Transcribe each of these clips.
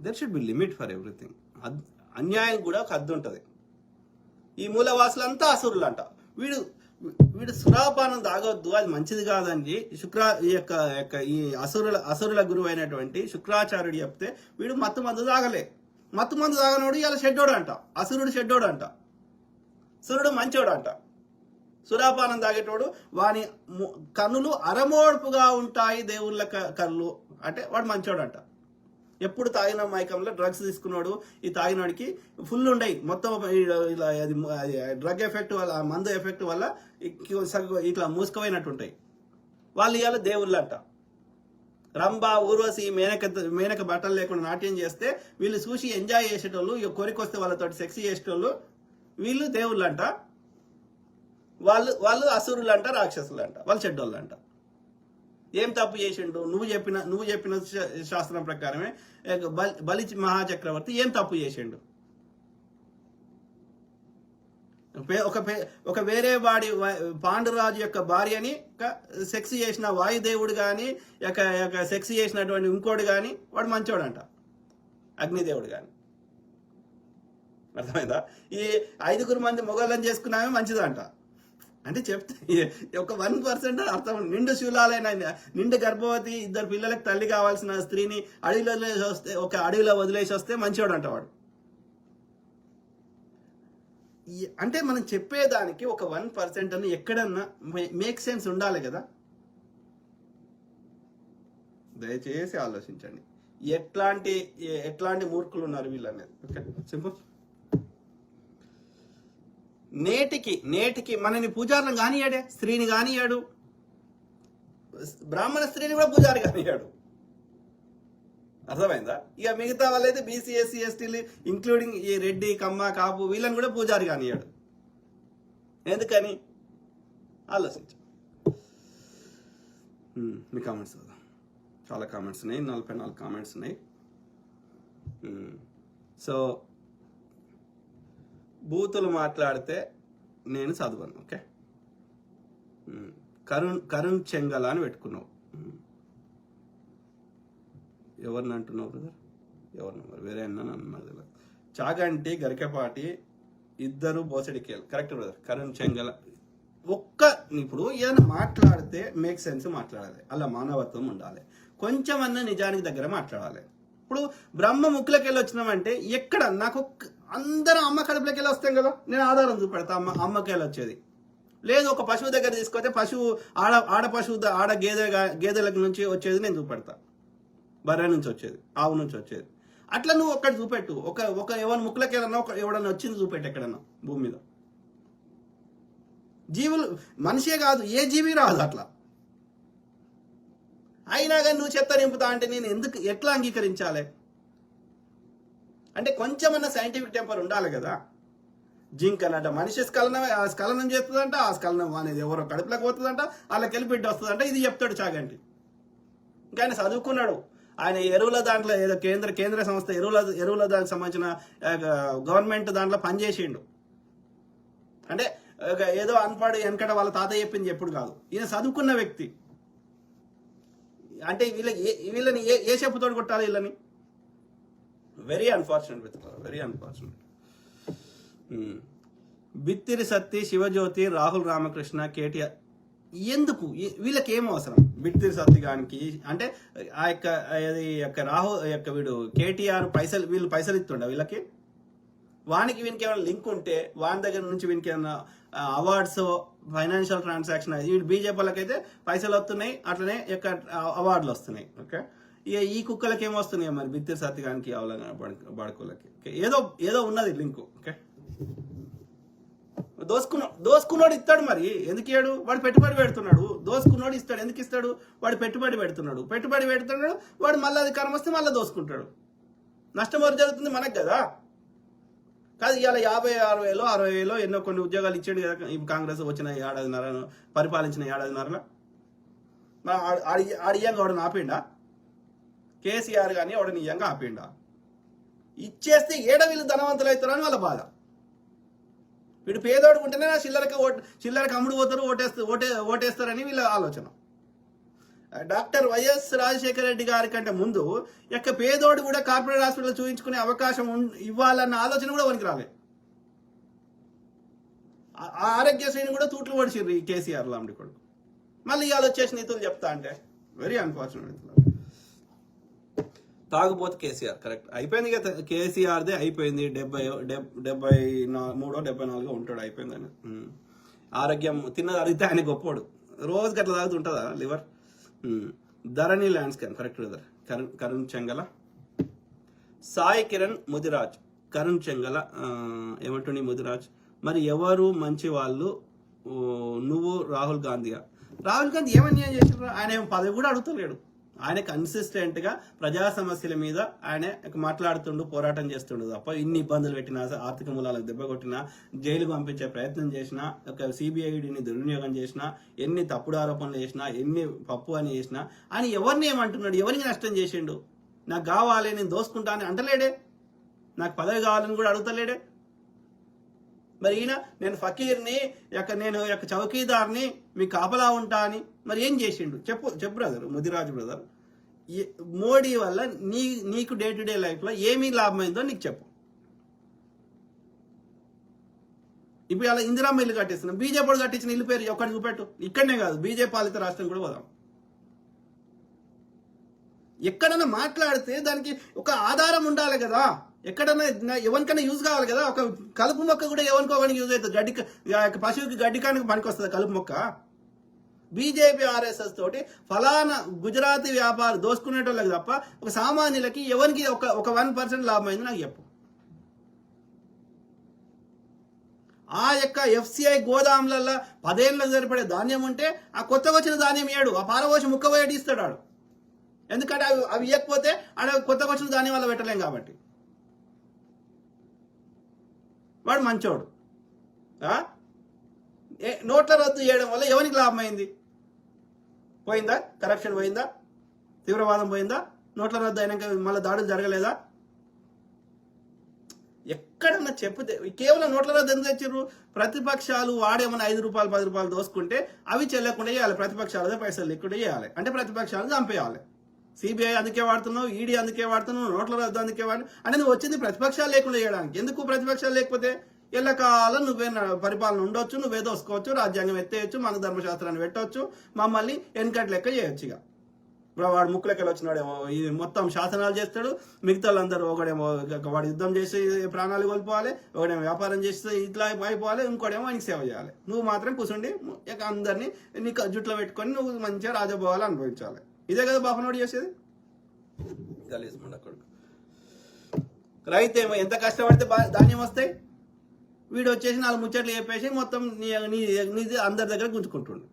There should be limit for everything అన్యాయం కూడా ఒక హద్దు ఉంటుంది. ఈ మూలవాసులంతా అసురులు అంట వీడు వీడు సురాపానం తాగొద్దు అది మంచిది కాదని శుక్ర ఈ యొక్క యొక్క ఈ అసురుల అసురుల గురువు అయినటువంటి శుక్రాచార్యుడు చెప్తే వీడు మత్తు మందు తాగలే. మత్తు మందు తాగనోడు ఇలా షెడ్డోడు అంట అసురుడు షెడ్డోడు అంట సురుడు మంచోడు అంట సురాపానం తాగేటోడు వాని ము- కన్నులు అరమోడ్పుగా ఉంటాయి దేవుళ్ళ క- కళ్ళు. అంటే వాడు మంచోడు అంట ఎప్పుడు తాగిన మైకంలో డ్రగ్స్ తీసుకున్నాడు. ఈ తాగినోడికి ఫుల్ ఉండయి. మొత్తం ఇలా అది డ్రగ్ ఎఫెక్ట్ వల్ల మందు ఎఫెక్ట్ వల్ల ఇట్లా మూసుకుపోయినట్టు ఉంటాయి వాళ్ళు ఇవాళ దేవుళ్ళు అంట రంభ ఊర్వశి మేనక మేనక బట్టలు లేకుండా నాట్యం చేస్తే వీళ్ళు చూసి ఎంజాయ్ చేసేటోళ్ళు ఇక కొరికొస్తే వాళ్ళతో సెక్స్ చేసేటోళ్ళు వీళ్ళు దేవుళ్ళు అంట వాళ్ళు వాళ్ళు అసురులు అంట రాక్షసులు అంట వాళ్ళు చెడ్డోళ్ళు అంట ఏం తప్పు చేసిండు? నువ్వు చెప్పిన నువ్వు చెప్పిన శా- శాస్త్రం ప్రకారమే బలి బలి మహాచక్రవర్తి ఏం తప్పు చేసిండు? ఒక పే- ఒక వేరే వాడి పాండురాజు యొక్క భార్యని సెక్స్ చేసిన వాయుదేవుడు కానీ యొక్క సెక్స్ చేసినటువంటి ఇంకోడు కానీ వాడు మంచోడంట. అగ్నిదేవుడు కానీ అర్థమైందా? ఈ ఐదుగురు మంది మొగోళ్ళని చేసుకున్నామే మంచిదంట. అంటే చెప్తే ఒక వన్ పర్సెంట్ అర్థం నిండు శూలాలైన నిండు గర్భవతి ఇద్దరు పిల్లలకు తల్లి కావాల్సిన స్త్రీని అడవిలో వదిలేసి వస్తే ఒక అడవిలో వదిలేసి వస్తే మంచివాడు అంట వాడు. అంటే మనం చెప్పేదానికి ఒక వన్ పర్సెంట్ అని ఎక్కడన్నా మేక్ సెన్స్ ఉండాలి కదా? దయచేసి ఆలోచించండి. ఎట్లాంటి ఎట్లాంటి మూర్ఖులు ఉన్నారు వీళ్ళు అనేది ఓకే సింపుల్. నేటికి నేటికి మనని పూజారిని కానియాడే స్త్రీని కానియాడు బ్రాహ్మణ స్త్రీని కూడా పూజారి కానియాడు అర్థమైందా? ఇక మిగతా వాళ్ళైతే బీసీ ఎస్సీ ఎస్టీలు ఇంక్లూడింగ్ ఈ రెడ్డి కమ్మ కాపు వీళ్ళని కూడా పూజారి కానియాడు ఎందుకని? ఆలోచించు. మీ కామెంట్స్ చాలా కామెంట్స్ ఉన్నాయి. నలభై నాలుగు కామెంట్స్ ఉన్నాయి. సో బూతులు మాట్లాడితే నేను చదవను ఓకే? కరుణ్ కరుణ్ చెంగల్ అని పెట్టుకున్నావు. ఎవరిని అంటున్నావు బ్రదర్? ఎవరిని? మరి వేరే అన్నా అన్నారు చాగంటి గరికపాటి ఇద్దరు బోసడికేలు. Correct brother. కరుణ్ చెంగల. ఒక్క ఇప్పుడు ఏదైనా మాట్లాడితే మేక్ సెన్స్ మాట్లాడాలి. అలా మానవత్వం ఉండాలి. కొంచెం అన్న నిజానికి దగ్గర మాట్లాడాలి. ఇప్పుడు బ్రహ్మ ముక్కులకి వెళ్ళి వచ్చినామంటే ఎక్కడ నాకు అందరం అమ్మ కడుపులోకి వెళ్ళి వస్తాం కదా. నేను ఆధారం చూపెడతా అమ్మ అమ్మకి వెళ్ళి వచ్చేది. లేదు ఒక పశువు దగ్గర తీసుకొస్తే పశువు ఆడ ఆడ పశువు ఆడ గేదె గేదెల నుంచి వచ్చేది నేను చూపెడతా. బర్రె నుంచి వచ్చేది ఆవు నుంచి వచ్చేది. అట్లా నువ్వు ఒక్కటి చూపెట్టు. ఒక ఒక ఎవరి ముక్కులకి ఏదన్నా ఒక ఎవడన్నా వచ్చింది చూపెట్టు ఎక్కడన్నా భూమి మీద. జీవులు మనిషే కాదు ఏ జీవి రాదు అట్లా. అయినా కానీ నువ్వు చెత్త నింపుతా అంటే నేను ఎందుకు ఎట్లా అంగీకరించాలి? అంటే కొంచెమన్నా సైంటిఫిక్ టెంపర్ ఉండాలి కదా. జింక్ అనంట మనిషి స్ఖలనం ఆ స్ఖలనం చేస్తుందంట ఆ స్ఖలనం అనేది ఎవరో కడుపులోకి పోతుందంట వాళ్ళకి వెళ్ళి బిడ్డ వస్తుందంట ఇది చెప్తాడు చాగంటి. ఇంకా ఆయన చదువుకున్నాడు. ఆయన ఎరువుల దాంట్లో ఏదో కేంద్ర కేంద్ర సంస్థ ఎరువుల ఎరువుల దానికి సంబంధించిన గవర్నమెంట్ దాంట్లో పనిచేసిండు. అంటే ఏదో అన్పాడు వెనకట వాళ్ళ తాతయ్య చెప్పింది ఎప్పుడు కాదు. ఈయన చదువుకున్న వ్యక్తి. అంటే వీళ్ళ వీళ్ళని ఏ ఏ చెప్పుతోడు కొట్టాలి వీళ్ళని? Very unfortunate with very unfortunate Bithiri Sathi Shivajyothi Rahul Ramakrishna KTR ఎందుకు? వీళ్ళకి ఏం అవసరం? బిత్తిరి సత్తి గానికి అంటే ఆ యొక్క అది యొక్క రాహుల్ యొక్క వీడు కేటీఆర్ పైసలు వీళ్ళు పైసలు ఇస్తుండ వీళ్ళకి? వానికి వీనికి ఏమైనా లింక్ ఉంటే వాని దగ్గర నుంచి వీనికి ఏమైనా అవార్డ్స్ ఫైనాన్షియల్ ట్రాన్సాక్షన్ వీడు బీజేపీ వాళ్ళకైతే పైసలు వస్తున్నాయి అట్లనే యొక్క అవార్డులు వస్తున్నాయి. ఓకే ఇక ఈ కుక్కలకి ఏమొస్తున్నాయి మరి బిత్తిరి సత్యగానికి అవలంగా బడుకోలకి ఓకే? ఏదో ఏదో ఉన్నది లింక్ ఓకే? దోసుకున్న దోసుకున్నోడు ఇస్తాడు మరి. ఎందుకు ఇయ్యాడు? వాడు పెట్టుబడి పెడుతున్నాడు. దోసుకున్నోడు ఇస్తాడు. ఎందుకు ఇస్తాడు? వాడు పెట్టుబడి పెడుతున్నాడు. పెట్టుబడి పెడుతున్నాడు. వాడు మళ్ళీ అధికారం వస్తే మళ్ళీ దోసుకుంటాడు. నష్టం ఎవరు జరుగుతుంది? మనకు కదా. కాదు ఇవాళ యాభై ఆరు వేలు అరవై వేలో ఎన్నో కొన్ని ఉద్యోగాలు ఇచ్చాడు కదా. ఈ కాంగ్రెస్ వచ్చిన ఏడాదిన్నర పరిపాలించిన ఏడాదిన్నరలో మరి ఆడ- ఆడి ఆడియంగా వాడు ఆపిండా కేసీఆర్ కానీ వాడిని నిజంగా ఆపిండా? ఇచ్చేస్తే ఏడ వీళ్ళు ధనవంతులు అవుతారని వాళ్ళ బాధ. వీడు పేదోడు ఉంటేనే చిల్లరకి ఓట్ చిల్లరకి అమ్ముడు పోతారు ఓటేస్తారు ఓటే ఓటేస్తారని వీళ్ళ ఆలోచన. డాక్టర్ వైఎస్ రాజశేఖర రెడ్డి గారి కంటే ముందు యొక్క పేదోడు కూడా కార్పొరేట్ హాస్పిటల్ చూపించుకునే అవకాశం ఇవ్వాలన్న ఆలోచన కూడా వనికి రాలే. ఆ- ఆరోగ్యశ్రీని కూడా తూట్లు పడిచిర్రు ఈ కేసీఆర్ లాంటి కొడుకు. మళ్ళీ ఇవాళ వచ్చేసి నీతులు చెప్తా అంటే వెరీ అన్ఫార్చునేట్ తాగుబోతు కేసీఆర్ కరెక్ట్ అయిపోయింది కదా కేసీఆర్దే అయిపోయింది. డెబ్బై డెబ్బై మూడో డెబ్బై నాలుగో ఉంటాడు అయిపోయింది ఆయన. ఆరోగ్యం తిన్నది అడిగితే ఆయన గొప్పోడు. రోజు గట్ల తాగుతుంటుందా liver? Dharani land scan correct brother Karun Karun Chengala. Sai Kiran Mudiraj. Karun Chengala ఆ, ఏమంటుండి ముదిరాజ్? మరి ఎవరు మంచి వాళ్ళు? నువ్వు రాహుల్ గాంధీయా? రాహుల్ గాంధీ ఏమన్యాయం చేసారు ఆయన ఏం పదవి కూడా అడుగుతలేడు. ఆయన కన్సిస్టెంట్గా ప్రజా సమస్యల మీద ఆయన మాట్లాడుతుండు పోరాటం చేస్తుండు తప్ప ఇన్ని ఇబ్బందులు పెట్టినా ఆర్థిక మూలాలకు దెబ్బ కొట్టినా జైలుకు పంపించే ప్రయత్నం చేసినా ఒక సిబిఐడిని దుర్వినియోగం చేసినా ఎన్ని తప్పుడు ఆరోపణలు చేసినా ఎన్ని పప్పు అని చేసినా ఆయన ఎవరిని ఏమంటున్నాడు? ఎవరికి నష్టం చేసిండు? నాకు కావాలి నేను దోసుకుంటా అని అంటలేడే? నాకు పదవి కావాలని కూడా అడుగుతలేడే? మరి ఈయన నేను ఫకీర్ని యొక్క నేను యొక్క చౌకీదార్ని మీ కాపలా ఉంటా అని. మరి ఏం చేసిండు? చెప్పు చెప్పు బ్రదర్ ముదిరాజు బ్రదర్ ఏ- మోడీ వల్ల నీ నీకు డే టు డే లైఫ్లో ఏమీ లాభమైందో నీకు చెప్పు. ఇప్పుడు అలా ఇందిరామ్మ ఇల్లు కట్టిస్తున్నాం. బీజేపీ వాడు కట్టించిన ఇల్లు పేరు ఒక్కటి చూపెట్టు. ఇక్కడనే కాదు బీజేపీ పాలిత రాష్ట్రం కూడా పోదాం. ఎక్కడన్నా మాట్లాడితే దానికి ఒక ఆధారం ఉండాలి కదా. ఎక్కడన్నా ఎవరికైనా యూజ్ కావాలి కదా? ఒక కలుపు మొక్క కూడా ఎవరికో యూజ్ అవుతుంది? గడ్డి పశువుకి గడ్డి కానికి పనికి వస్తుంది కలుపు మొక్క? బీజేపీ ఆర్ఎస్ఎస్ తోటి ఫలానా గుజరాతీ వ్యాపారం దోసుకునేటోళ్ళకి తప్ప ఒక సామాన్యులకి ఎవరికి ఒక ఒక వన్ పర్సెంట్ లాభం అయింది నాకు చెప్పు. ఆ యొక్క ఎఫ్సిఐ గోదాములలో పదేళ్ళకు సరిపడే ధాన్యం ఉంటే ఆ కొత్తగా వచ్చిన ధాన్యం ఇయ్యాడు ఆ పారవోసి ముక్క పోయేటి ఇస్తాడు ఆడు. ఎందుకంటే అవి అవి ఇవ్వకపోతే ఆడ కొత్తగా వచ్చిన ధాన్యం వల్ల పెట్టలేం కాబట్టి. వాడు మంచోడు. ఏ నోట్ల రద్దు చేయడం వల్ల ఎవరికి లాభమైంది? పోయిందా? కరప్షన్ పోయిందా? తీవ్రవాదం పోయిందా? నోట్ల రద్దు అయినాక మళ్ళీ దాడులు జరగలేదా? ఎక్కడన్నా చెప్తే కేవలం నోట్ల రద్దు ఎందుకు తెచ్చారు ప్రతిపక్షాలు వాడేమన్నా ఐదు రూపాయలు పది రూపాయలు దోసుకుంటే అవి చెల్లకుండా చేయాలి. ప్రతిపక్షాలదే పైసలు లేకుండా చేయాలి. అంటే ప్రతిపక్షాలు చంపేయాలి. సిబిఐ అందుకే వాడుతున్నావు ఈడీ అందుకే వాడుతున్నావు నోట్ల రద్దు అందుకే వాడు అనేది వచ్చింది ప్రతిపక్షాలు లేకుండా చేయడానికి. ఎందుకు ప్రతిపక్షాలు లేకపోతే? ఎల్లకాలం నువ్వే పరిపాలన ఉండొచ్చు నువ్వే దోసుకోవచ్చు రాజ్యాంగం ఎత్తేయచ్చు మన ధర్మశాస్త్రాన్ని పెట్టవచ్చు మమ్మల్ని ఎన్కట్ లెక్క చేయొచ్చు ఇక. ఇప్పుడు వాడు ముక్కులెక్కలు వచ్చినాడేమో ఇది మొత్తం శాసనాలు చేస్తాడు మిగతా వాళ్ళందరూ ఒకడేమో వాడు యుద్ధం చేసి ప్రాణాలు కోల్పోవాలి ఒకడేమో వ్యాపారం చేస్తే ఇట్లా అయిపోవాలి ఇంకోడేమో ఆయనకి సేవ చేయాలి. నువ్వు మాత్రం కూర్చుండి ఇక అందరినీ నీకు జుట్లో పెట్టుకొని నువ్వు మంచిగా రాజభోగాలు అనుభవించాలి. ఇదే కదా బాపనోడు చేసేది? గలీజ్ ముండ కొడుకు. రైతు ఏమో ఎంత కష్టపడితే బా- ధాన్యం వస్తాయి? వీడు వచ్చేసి నాలుగు ముచ్చట్లు చెప్పేసి మొత్తం నీ నీ నీది అందరి దగ్గర గుంజుకుంటుండు.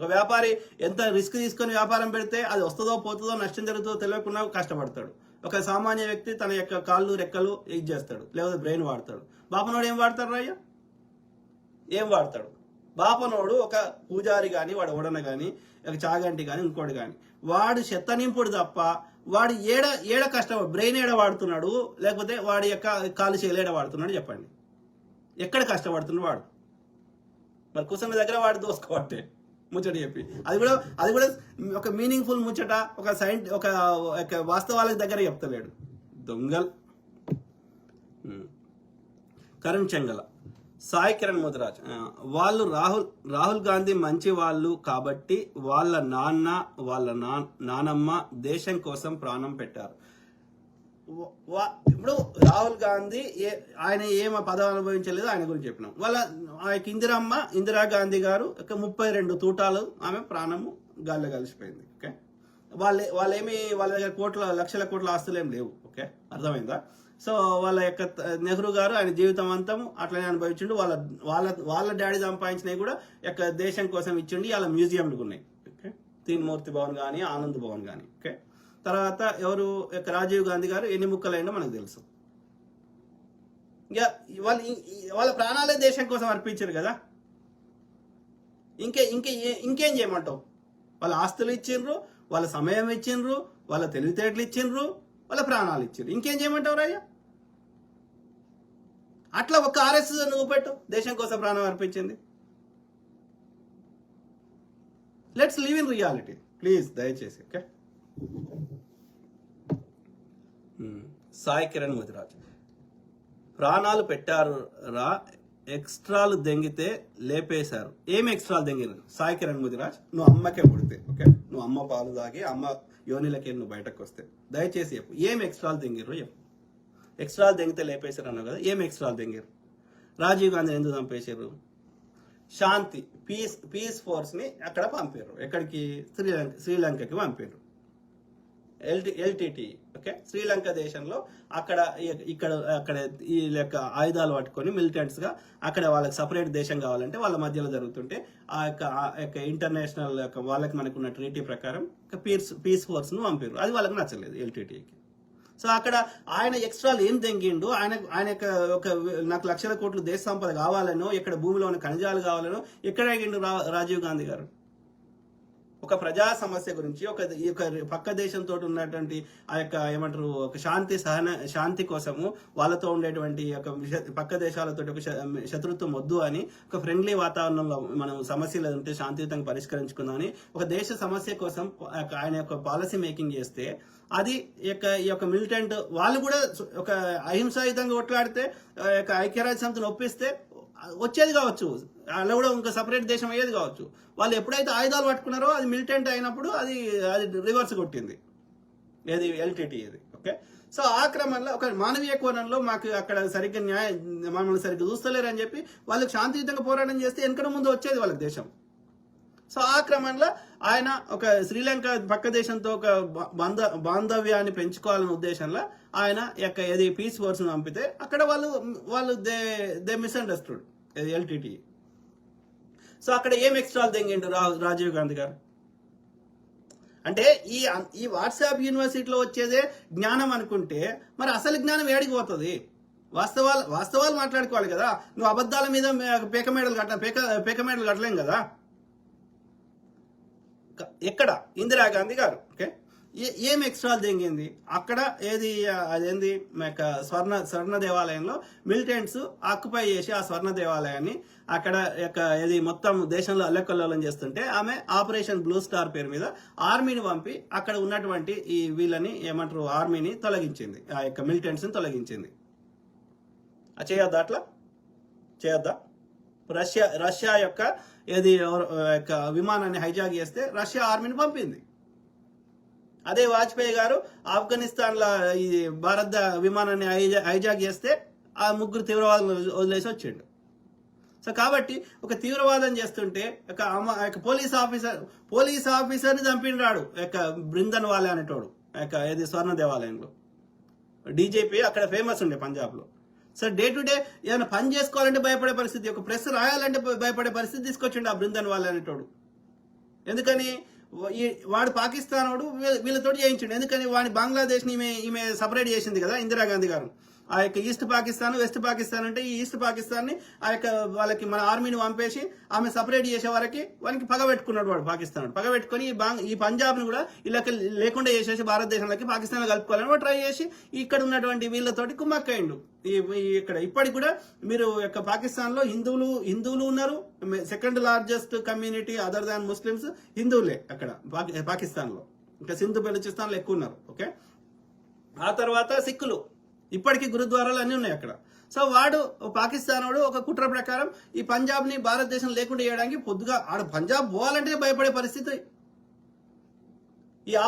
ఒక వ్యాపారి ఎంత రిస్క్ తీసుకొని వ్యాపారం పెడితే అది వస్తుందో పోతుందో నష్టం జరుగుతుందో తెలియకుండా కష్టపడతాడు. ఒక సామాన్య వ్యక్తి తన యొక్క కాళ్ళు రెక్కలు ఇది చేస్తాడు. లేకపోతే బ్రెయిన్ వాడతాడు. బాపనోడు ఏం వాడతాడు రాయ్య ఏం వాడతాడు? బాపనోడు ఒక పూజారి కానీ వాడు ఓడన కానీ ఒక చాగంటి కానీ ఇంకోటి కానీ వాడు చెత్తనింపుడు తప్ప వాడు ఏడ ఏడ కష్టపడు బ్రెయిన్ ఏడ వాడుతున్నాడు లేకపోతే వాడి యొక్క కాలు చేలు ఏడ వాడుతున్నాడు చెప్పండి. ఎక్కడ కష్టపడుతున్నాడు వాడు? మరి కుసన్న దగ్గర వాడు దోసుకోవట్టే ముచ్చట చెప్పి. అది కూడా అది కూడా ఒక మీనింగ్ఫుల్ ముచ్చట ఒక సైంట్ ఒక ఒక దగ్గర చెప్తలేడు. దొంగల్. కరణ్ కరుణ్ చెంగల. సాయి కిరణ్ ముదిరాజ్ వాళ్ళు రాహుల్ రాహుల్ గాంధీ మంచి వాళ్ళు కాబట్టి వాళ్ళ నాన్న వాళ్ళ నానమ్మ దేశం కోసం ప్రాణం పెట్టారు. ఇప్పుడు రాహుల్ గాంధీ ఏ ఆయన ఏమ పదవి అనుభవించలేదు ఆయన గురించి చెప్పినాం. వాళ్ళ ఇందిరమ్మ ఇందిరాగాంధీ గారు ఒక ముప్పై రెండు తూటాలు ఆమె ప్రాణము గాల్లో కలిసిపోయింది ఓకే? వాళ్ళే వాళ్ళేమి వాళ్ళ దగ్గర కోట్ల లక్షల కోట్ల ఆస్తులు ఏం లేవు. ఓకే? అర్థమైందా? సో వాళ్ళ యొక్క నెహ్రూ గారు ఆయన జీవితం అంతం అట్లనే అనుభవించిండు. వాళ్ళ వాళ్ళ వాళ్ళ డాడీ సంపాదించినవి కూడా యొక్క దేశం కోసం ఇచ్చిండి. వాళ్ళ మ్యూజియంలు ఉన్నాయి. ఓకే? తీన్మూర్తి భవన్ కానీ ఆనంద్ భవన్ కానీ ఓకే? తర్వాత ఎవరు యొక్క రాజీవ్ గాంధీ గారు ఎన్ని ముక్కలైనా మనకు తెలుసు. ఇంకా వాళ్ళు వాళ్ళ ప్రాణాలే దేశం కోసం అర్పించారు కదా? ఇంకే ఇంకే ఇంకేం చేయమంటావు? వాళ్ళ ఆస్తులు ఇచ్చిండ్రు వాళ్ళ సమయం ఇచ్చిండ్రు వాళ్ళ తెలివితేటలు ఇచ్చిండ్రు వాళ్ళ ప్రాణాలు ఇచ్చారు ఇంకేం చేయమంటావు రాయ్యా అట్లా ఒక ఆర్ఎస్ఎస్ నువ్వు పెట్టు. దేశం కోసం ప్రాణం అర్పించింది. Let's live in reality please దయచేసి ఓకే hmm. సాయి కిరణ్ ముదిరాజ్ ప్రాణాలు పెట్టారు రా ఎక్స్ట్రాలు దెంగితే లేపేశారు. ఏం ఎక్స్ట్రాలు దెంగిన? సాయి కిరణ్ ముదిరాజ్ నువ్వు అమ్మకే పుడితే ఓకే? నువ్వు అమ్మ పాలు తాగి అమ్మ యోనిలకి నువ్వు బయటకు వస్తే. దయచేసి చెప్పు ఏం ఎక్స్ట్రాలు దెంగిర్రు చెప్పు. ఎక్స్ట్రాలు దెంగితే లేపేశారు అన్నావు కదా ఏం ఎక్స్ట్రాలు దెంగిరు రాజీవ్ గాంధీ ఎందుకు చంపేశారు? శాంతి పీస్ పీస్ ఫోర్స్ని అక్కడ పంపారు. ఎక్కడికి? శ్రీలంక శ్రీలంకకి పంపారు. ఎల్టి ఎల్టిటి ఓకే శ్రీలంక దేశంలో అక్కడ ఇక్కడ అక్కడ ఈ లెక్క ఆయుధాలు పట్టుకొని మిలిటెంట్స్గా అక్కడ వాళ్ళకి సపరేట్ దేశం కావాలంటే వాళ్ళ మధ్యలో జరుగుతుంటే ఆ యొక్క ఆ యొక్క ఇంటర్నేషనల్ యొక్క వాళ్ళకి మనకున్న ట్రీటీ ప్రకారం పీస్ పీస్ ఫోర్స్ను పంపారు అది వాళ్ళకి నచ్చలేదు ఎల్టీటీకి సో అక్కడ ఆయన ఎక్స్ట్రాలు ఏం తెంగిండు? ఆయన ఆయన యొక్క ఒక నాకు లక్షల కోట్లు దేశ సంపద కావాలనో ఇక్కడ భూమిలో ఉన్న ఖనిజాలు కావాలనో ఎక్కడ రా- రాజీవ్ గాంధీ గారు? ఒక ప్రజా సమస్య గురించి ఒక ఈ యొక్క పక్క దేశంతో ఉన్నటువంటి ఆ యొక్క ఏమంటారు ఒక శాంతి సహన శాంతి కోసము వాళ్ళతో ఉండేటువంటి ఒక విష- పక్క దేశాలతో ఒక శ- శత్రుత్వం వద్దు అని ఒక ఫ్రెండ్లీ వాతావరణంలో మనం సమస్యలు ఉంటే శాంతియుతంగా పరిష్కరించుకుందామని ఒక దేశ సమస్య కోసం ఒక ఆయన యొక్క పాలసీ మేకింగ్ చేస్తే అది ఈ యొక్క ఈ యొక్క మిలిటెంట్ వాళ్ళు కూడా ఒక అహింసాయుతంగా కొట్లాడితే ఆ యొక్క ఐక్యరాజ్య సమితిని ఒప్పిస్తే వచ్చేది కావచ్చు. అలా కూడా ఇంకా సపరేట్ దేశం అయ్యేది కావచ్చు. వాళ్ళు ఎప్పుడైతే ఆయుధాలు పట్టుకున్నారో అది మిలిటెంట్ అయినప్పుడు అది అది రివర్స్ కొట్టింది. ఏది? ఎల్టీటీ ఇది ఓకే సో ఆ క్రమంలో ఒక మానవీయ కోణంలో మాకు అక్కడ సరిగ్గా న్యాయ మమ్మల్ని సరిగ్గా చూస్తలేరు అని చెప్పి వాళ్ళకి శాంతియుతంగా పోరాటం చేస్తే వెనకడ ముందు వచ్చేది వాళ్ళకి దేశం. సో ఆ క్రమంలో ఆయన ఒక శ్రీలంక పక్క దేశంతో ఒక బంధ బాంధ బాంధవ్యాన్ని పెంచుకోవాలనే ఉద్దేశంలో ఆయన యొక్క ఏది పీస్ ఫోర్స్ పంపితే అక్కడ వాళ్ళు వాళ్ళు they they misunderstood LTT so అక్కడ ఏం ఎక్స్ట్రాలు తెంగిండు రా- రాజీవ్ గాంధీ గారు? అంటే ఈ ఈ వాట్సాప్ యూనివర్సిటీలో వచ్చేదే జ్ఞానం అనుకుంటే మరి అసలు జ్ఞానం ఏడికి పోతుంది? వాస్తవాలు వాస్తవాలు మాట్లాడుకోవాలి కదా? నువ్వు అబద్ధాల మీద పేక మేడలు కట్ట పేక పేక మేడలు కట్టలేం కదా? ఎక్కడ? ఇందిరాగాంధీ గారు ఓకే? ఏ- ఏం ఎక్స్ట్రా జరిగింది అక్కడ ఏది అదేంది? యొక్క స్వర్ణ స్వర్ణ దేవాలయంలో మిలిటెంట్స్ ఆక్యుపై చేసి ఆ స్వర్ణ దేవాలయాన్ని అక్కడ యొక్క ఏది మొత్తం దేశంలో అల్లకల్లోలం చేస్తుంటే ఆమె ఆపరేషన్ బ్లూ స్టార్ పేరు మీద ఆర్మీని పంపి అక్కడ ఉన్నటువంటి ఈ వీళ్ళని ఏమంటారు ఆర్మీని తొలగించింది. ఆ యొక్క మిలిటెంట్స్ని తొలగించింది. చేయొద్దా అట్లా? చేయొద్దా? రష్యా రష్యా యొక్క ఏది విమానాన్ని హైజాక్ చేస్తే రష్యా ఆర్మీని పంపింది. అదే వాజ్పేయి గారు ఆఫ్ఘనిస్తాన్లో ఈ భారత విమానాన్ని హైజాక్ చేస్తే ఆ ముగ్గురు తీవ్రవాదులు వదిలేసి వచ్చిండు. సో కాబట్టి ఒక తీవ్రవాదం చేస్తుంటే ఒక యొక్క పోలీస్ ఆఫీసర్ పోలీస్ ఆఫీసర్ని చంపినరాడు యొక్క బృందన్ వాళ్ళే అనేటోడు యొక్క ఏది స్వర్ణ దేవాలయంలో డీజేపీ అక్కడ ఫేమస్ ఉండే పంజాబ్లో. సరే డే టు డే ఏమైనా పని చేసుకోవాలంటే భయపడే పరిస్థితి ఒక ప్రెస్ రాయాలంటే భయపడే పరిస్థితి తీసుకొచ్చిండు ఆ బృందన్ వాళ్ళు అనేటోడు. ఎందుకని వాడు పాకిస్తాన్ వాడు వీళ్ళతో చేయించిండు. ఎందుకని వాడిని బంగ్లాదేశ్ని ఈమె ఈమె సపరేట్ చేసింది కదా ఇందిరాగాంధీ గారు. ఆ యొక్క ఈస్ట్ పాకిస్తాన్ వెస్ట్ పాకిస్తాన్ అంటే ఈ ఈస్ట్ పాకిస్తాన్ని ఆ యొక్క వాళ్ళకి మన ఆర్మీని పంపేసి ఆమె సపరేట్ చేసే వరకు వానికి పగబెట్టుకున్నాడు వాడు పాకిస్తాన్ పగబెట్టుకుని పగ ఈ బాంగ్ ఈ పంజాబ్ కూడా ఇలా లేకుండా చేసేసి భారతదేశంలోకి పాకిస్తాన్లో కలుపుకోవాలని వాడు ట్రై చేసి ఇక్కడ ఉన్నటువంటి వీళ్ళతోటి కుమ్మక్కయిండు ఇక్కడ ఇప్పటికి కూడా మీరు యొక్క పాకిస్తాన్లో హిందువులు హిందువులు ఉన్నారు. Second largest community other than Muslims హిందువులే అక్కడ పాకి- పాకిస్తాన్లో ఇంకా సింధు బెలూచిస్తాన్లో ఎక్కువ ఉన్నారు. ఓకే? ఆ తర్వాత సిక్కులు. ఇప్పటికీ గురుద్వారాలు అన్ని ఉన్నాయి అక్కడ. సో వాడు పాకిస్తాన్ వాడు ఒక కుట్ర ప్రకారం ఈ పంజాబ్ని భారతదేశం లేకుండా చేయడానికి పొద్దుగా ఆడ పంజాబ్ పోవాలంటే భయపడే పరిస్థితి.